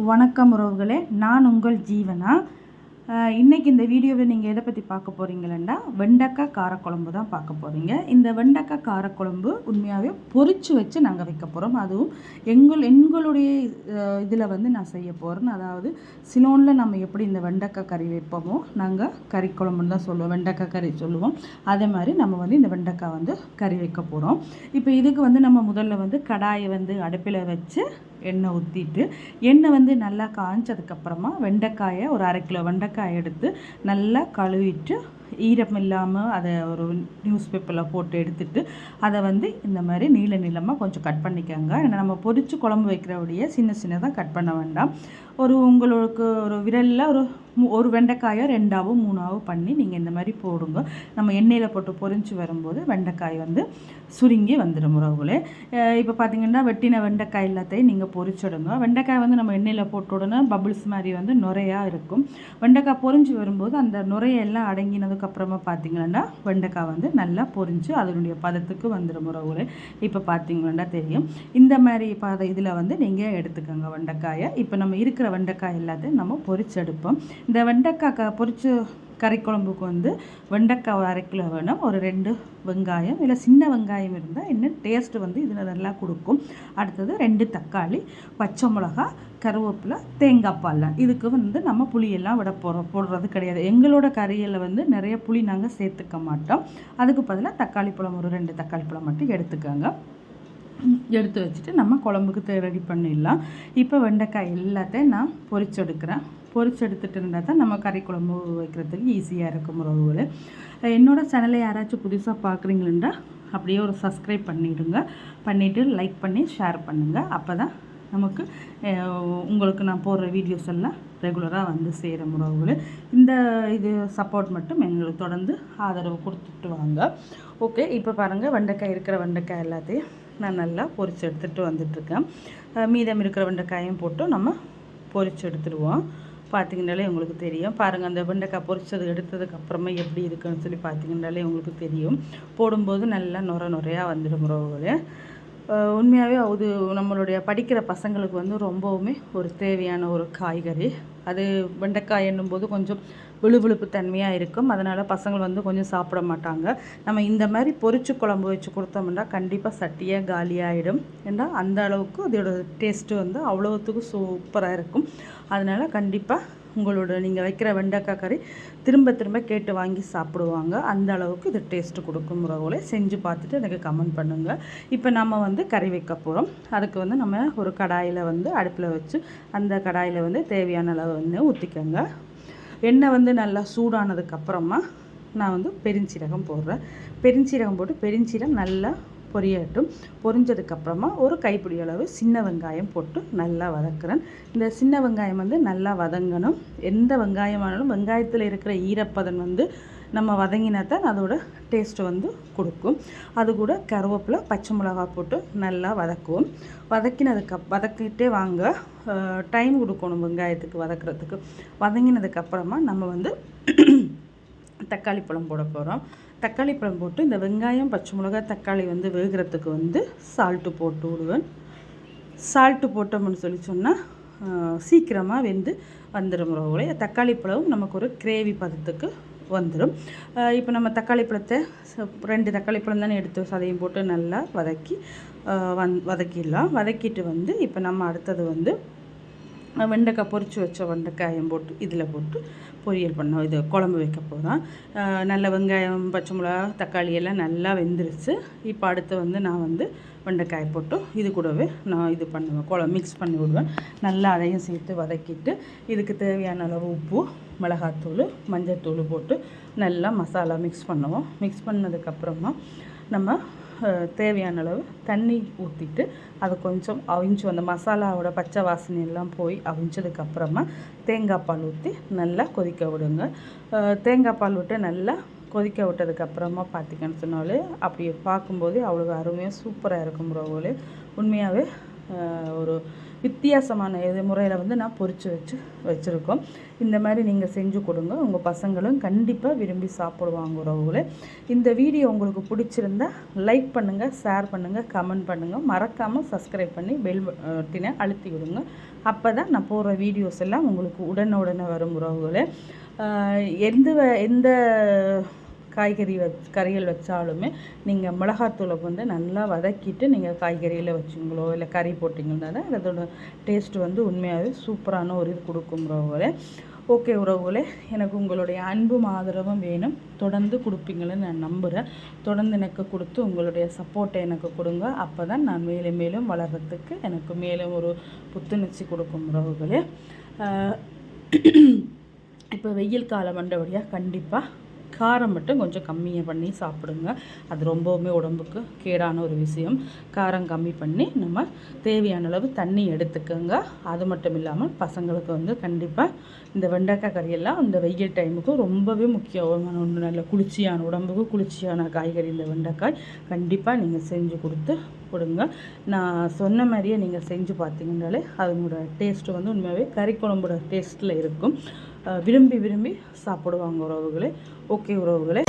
வணக்கம் உறவுகளே நான் உங்கள் ஜீவனா? இன்றைக்கி இந்த வீடியோவில் நீங்கள் எதை பற்றி பார்க்க போகிறீங்களா வெண்டைக்காய் காரக்குழம்பு தான் பார்க்க போகிறீங்க இந்த வெண்டைக்காய் காரக்குழம்பு உண்மையாகவே பொறிச்சு வச்சு நாங்கள் வைக்க போகிறோம் அதுவும் எங்கள் எங்களுடைய இதில் வந்து நான் செய்ய போகிறேன் அதாவது சிலோனில் நம்ம எப்படி இந்த வெண்டைக்காய் கறி வைப்போமோ நாங்கள் கறி குழம்புன்னு தான் சொல்லுவோம். வெண்டைக்காய் கறி சொல்லுவோம். அதே மாதிரி நம்ம வந்து இந்த வெண்டைக்காய் வந்து கறி வைக்க போகிறோம் இப்போ இதுக்கு வந்து நம்ம முதல்ல வந்து கடாயை வந்து அடுப்பில் வச்சு எண்ணெய் ஊற்றிட்டு எண்ணெய் வந்து நல்லா காய்ஞ்சதுக்கப்புறமா வெண்டைக்காயை ஒரு அரை கிலோ வெண்டைக்காயை எடுத்து நல்லா கழுவிட்டு ஈரம் இல்லாமல் அதை ஒரு நியூஸ் பேப்பரில் போட்டு எடுத்துட்டு அதை வந்து இந்த மாதிரி நீள நீளமாக கொஞ்சம் கட் பண்ணிக்கோங்க. ஏன்னா நம்ம பொரித்து குழம்பு வைக்கிறபடியே சின்ன சின்னதாக கட் பண்ண வேண்டாம். ஒரு உங்களுக்கு ஒரு விரலில் ஒரு மு- ஒரு வெண்டைக்காயோ ரெண்டாவோ மூணாவோ பண்ணி நீங்கள் இந்த மாதிரி போடுங்க. நம்ம எண்ணெயில் போட்டு பொரிஞ்சு வரும்போது வெண்டைக்காய் வந்து சுருங்கி வந்துடும் உறவுகளே. இப்போ பார்த்தீங்கன்னா வெட்டின வெண்டைக்காய் எல்லாத்தையும் நீங்கள் பொறிச்சிடுங்க வெண்டைக்காய் வந்து நம்ம எண்ணெயில் போட்டு உடனே பபுள்ஸ் மாதிரி வந்து நுரையாக இருக்கும். வெண்டைக்காய் பொரிஞ்சு வரும்போது அந்த நுரையெல்லாம் அதுக்கப்புறமா பார்த்தீங்கன்னா வெண்டைக்காய் வந்து நல்லா பொரிஞ்சு அதனுடைய பதத்துக்கு வந்துடும் உறவுகளே இப்போ பார்த்தீங்கன்னா தெரியும். இந்த மாதிரி பத இதில் வந்து நீங்கள் எடுத்துக்கோங்க வெண்டைக்காயை. இப்போ நம்ம இருக்கிற வெண்டைக்காய் எல்லாத்தையும் நம்ம பொரிச்செடுப்போம். இந்த வெண்டைக்காய் க பொரிச்சு கறி குழம்புக்கு வந்து வெண்டைக்காய் ஒரு அரை கிலோ வேணும். ஒரு ரெண்டு வெங்காயம் இல்லை சின்ன வெங்காயம் இருந்தால் இன்னும் டேஸ்ட் வந்து இதில் நல்லா கொடுக்கும். அடுத்தது ரெண்டு தக்காளி பச்சை மிளகா கருவேப்பிலை தேங்காய் பால் இதுக்கு வந்து நம்ம புளியெல்லாம் விட போகிறோம் போடுறது கிடையாது. எங்களோட கறியில் வந்து நிறைய புளி நாங்கள் சேர்த்துக்க மாட்டோம். அதுக்கு பதிலாக தக்காளி பழம் ஒரு ரெண்டு தக்காளி பழம் மட்டும் எடுத்துக்கோங்க. எடுத்து வச்சுட்டு நம்ம குழம்புக்கு ரெடி பண்ணிடலாம். இப்போ வெண்டைக்காய் எல்லாத்தையும் நான் பொரிச்செடுக்கிறேன் பொரிச்சு எடுத்துகிட்டு இருந்தால் தான் நம்ம கறி குழம்பு வைக்கிறதுக்கு ஈஸியாக இருக்கும் உறவுகள். என்னோடய சேனலை யாராச்சும் புதுசாக பார்க்குறீங்களா அப்படியே ஒரு சப்ஸ்கிரைப் பண்ணிவிடுங்க பண்ணிவிட்டு லைக் பண்ணி ஷேர் பண்ணுங்கள் அப்போ தான் நமக்கு உங்களுக்கு நான் போடுற வீடியோஸ் எல்லாம் ரெகுலராக வந்து செய்கிற உறவுகள். இந்த இது சப்போர்ட் மட்டும் எங்களுக்கு தொடர்ந்து ஆதரவு கொடுத்துட்டு வாங்க. ஓகே இப்போ பாருங்கள் வெண்டைக்காய் இருக்கிற வெண்டைக்காய் எல்லாத்தையும் நான் நல்லா பொரிச்சு எடுத்துகிட்டு வந்துட்டுருக்கேன் மீதம் இருக்கிற வெண்டைக்காயும் போட்டு நம்ம பொரிச்சு எடுத்துடுவோம் பார்த்தீங்கன்னாலே உங்களுக்கு தெரியும். பாருங்கள் அந்த வெண்டைக்காய் பொரிச்சது எடுத்ததுக்கப்புறமா எப்படி இருக்குன்னு சொல்லி பார்த்தீங்கன்னாலே உங்களுக்கு தெரியும். போடும்போது நல்லா நுர நுறையாக வந்துடும் உறவுகளே. உண்மையாகவே அது நம்மளுடைய படிக்கிற பசங்களுக்கு வந்து ரொம்பவுமே ஒரு தேவையான ஒரு காய்கறி. அது வெண்டைக்காய் என்னும்போது கொஞ்சம் விழுவிழுப்பு தன்மையாக இருக்கும். அதனால் பசங்கள் வந்து கொஞ்சம் சாப்பிட மாட்டாங்க. நம்ம இந்த மாதிரி பொரிச்சு குழம்பு வச்சு கொடுத்தோம்னா கண்டிப்பாக சட்டியாக காலியாகிடும் ஏன்னா அந்த அளவுக்கு அதோட டேஸ்ட்டு வந்து அவ்வளோத்துக்கு சூப்பராக இருக்கும். அதனால் கண்டிப்பாக உங்களோட நீங்கள் வைக்கிற வெண்டைக்காய் கறி திரும்ப திரும்ப கேட்டு வாங்கி சாப்பிடுவாங்க. அந்த அளவுக்கு இது டேஸ்ட்டு கொடுக்கும் உறவுகளை செஞ்சு பார்த்துட்டு எனக்கு கமெண்ட் பண்ணுங்கள் இப்போ நம்ம வந்து கறி வைக்க போகிறோம் அதுக்கு வந்து நம்ம ஒரு கடாயில் வந்து அடுப்பில் வச்சு அந்த கடாயில் வந்து தேவையான அளவு வந்து ஊற்றிக்கோங்க எண்ணெய் வந்து நல்லா சூடானதுக்கப்புறமா நான் வந்து பெருஞ்சீரகம் போடுறேன். பெருஞ்சீரகம் போட்டு பெருஞ்சீரகம் நல்லா பொரியட்டும். பொரிஞ்சதுக்கப்புறமா ஒரு கைப்பிடி அளவு சின்ன வெங்காயம் போட்டு நல்லா வதக்குறேன். இந்த சின்ன வெங்காயம் வந்து நல்லா வதங்கணும். எந்த வெங்காயமானாலும் வெங்காயத்தில் இருக்கிற ஈரப்பதன் வந்து நம்ம வதங்கினா தான் அதோட டேஸ்ட்டு வந்து கொடுக்கும். அது கூட கருவேப்பிலை பச்சை மிளகா போட்டு நல்லா வதக்குவோம். வதக்கினதுக்கு வதக்கிட்டே வாங்க. டைம் கொடுக்கணும் வெங்காயத்துக்கு வதக்குறதுக்கு. வதங்கினதுக்கப்புறமா நம்ம வந்து தக்காளி பழம் போட போகிறோம் தக்காளி பழம் போட்டு இந்த வெங்காயம் பச்சை மிளகாய் தக்காளி வந்து வேகிறதுக்கு வந்து சால்ட்டு போட்டு விடுவேன். சால்ட்டு போட்டோம்னு சொல்லி சொன்னால் சீக்கிரமாக வெந்து வந்துடும் உறவுகளை. தக்காளி பழம் நமக்கு ஒரு கிரேவி பதத்துக்கு வந்துடும் இப்போ நம்ம தக்காளி பழத்தை ரெண்டு தக்காளி பழம் தானே எடுத்து சதையும் போட்டு நல்லா வதக்கி வந் வதக்கிடலாம். வதக்கிட்டு வந்து இப்போ நம்ம அடுத்தது வந்து வெண்டைக்காய் பொரிச்சு வச்ச வெண்டைக்காயம் போட்டு இதில் போட்டு பொரியல் பண்ணோம் இது குழம்பு வைக்க போகிறோம் நல்ல வெங்காயம் பச்சை மிளகா தக்காளி எல்லாம் நல்லா வெந்துருச்சு. இப்போ அடுத்து வந்து நான் வந்து வெண்டைக்காயை போட்டு இது கூடவே நான் இது பண்ணுவேன். குழம்பு மிக்ஸ் பண்ணி விடுவேன். நல்லா அதையும் சேர்த்து வதக்கிட்டு இதுக்கு தேவையான அளவு உப்பு மிளகாத்தூள் மஞ்சள்தூள் போட்டு நல்லா மசாலா மிக்ஸ் பண்ணுவோம். மிக்ஸ் பண்ணதுக்கப்புறமா நம்ம தேவையான அளவு தண்ணி ஊற்றிட்டு அது கொஞ்சம் அவிஞ்சு அந்த மசாலாவோட பச்சை வாசனை எல்லாம் போய் அவிஞ்சதுக்கப்புறமா தேங்காய் பால் ஊற்றி நல்லா கொதிக்க விடுங்க. தேங்காய் பால் விட்டு நல்லா கொதிக்க விட்டதுக்கப்புறமா பார்த்திங்கன்னு சொன்னாலே அப்படி பார்க்கும்போதே அவ்வளோ அருமையாக சூப்பராக இருக்கும் ரோகோலே உண்மையாகவே ஒரு வித்தியாசமான இது முறையில் வந்து நான் பொறித்து வச்சு வச்சுருக்கோம். இந்த மாதிரி நீங்கள் செஞ்சு கொடுங்க. உங்கள் பசங்களும் கண்டிப்பாக விரும்பி சாப்பிடுவாங்க உறவுகளே. இந்த வீடியோ உங்களுக்கு பிடிச்சிருந்தா லைக் பண்ணுங்கள் ஷேர் பண்ணுங்கள் கமெண்ட் பண்ணுங்கள் மறக்காமல் சப்ஸ்கிரைப் பண்ணி பெல் பட்டினை அழுத்தி விடுங்க. அப்போ தான் நான் போடுற வீடியோஸ் எல்லாம் உங்களுக்கு உடனே உடனே வரும் உறவுகளே. எந்த வ- எந்த காய்கறி வச் கறிகள் வச்சாலுமே நீங்கள் மிளகாத்தூளை வந்து நல்லா வதக்கிட்டு நீங்கள் காய்கறியில் வச்சுங்களோ இல்லை கறி போட்டிங்கன்னா தான் அதோட டேஸ்ட் வந்து உண்மையாகவே சூப்பரான ஒரு இது கொடுக்கும் உறவுகளே ஓகே உறவுகளே எனக்கு உங்களுடைய அன்பும் ஆதரவும் வேணும். தொடர்ந்து கொடுப்பீங்கன்னு நான் நம்புகிறேன் தொடர்ந்து எனக்கு கொடுத்து உங்களுடைய சப்போர்ட்டை எனக்கு கொடுங்க. அப்போ தான் நான் மேலும் மேலும் வளர்கிறதுக்கு எனக்கு மேலும் ஒரு புத்துணர்ச்சி கொடுக்கும் உறவுகளே. இப்போ வெயில் காலம் வந்தபடியாக கண்டிப்பாக காரம் மட்டும் கொஞ்சம் கம்மியாக பண்ணி சாப்பிடுங்க. அது ரொம்பவுமே உடம்புக்கு கேடான ஒரு விஷயம். காரம் கம்மி பண்ணி நம்ம தேவையான அளவு தண்ணி எடுத்துக்கோங்க. அது மட்டும் இல்லாமல் பசங்களுக்கு வந்து கண்டிப்பாக இந்த வெண்டைக்காய் கறியெல்லாம் இந்த வெயில் டைமுக்கு ரொம்பவே முக்கியமான ஒன்று நல்ல குளிர்ச்சியான உடம்புக்கு குளிர்ச்சியான காய்கறி இந்த வெண்டைக்காய் கண்டிப்பாக நீங்கள் செஞ்சு கொடுத்து கொடுங்க. நான் சொன்ன மாதிரியே நீங்கள் செஞ்சு பார்த்தீங்கன்னாலே அதனோட டேஸ்ட்டு வந்து உண்மையாகவே கறி குழம்போட டேஸ்ட்டில் இருக்கும். விரும்பி விரும்பி சாப்பிடுவாங்க உறவுகளே. ஓகே உறவுகளே.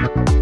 you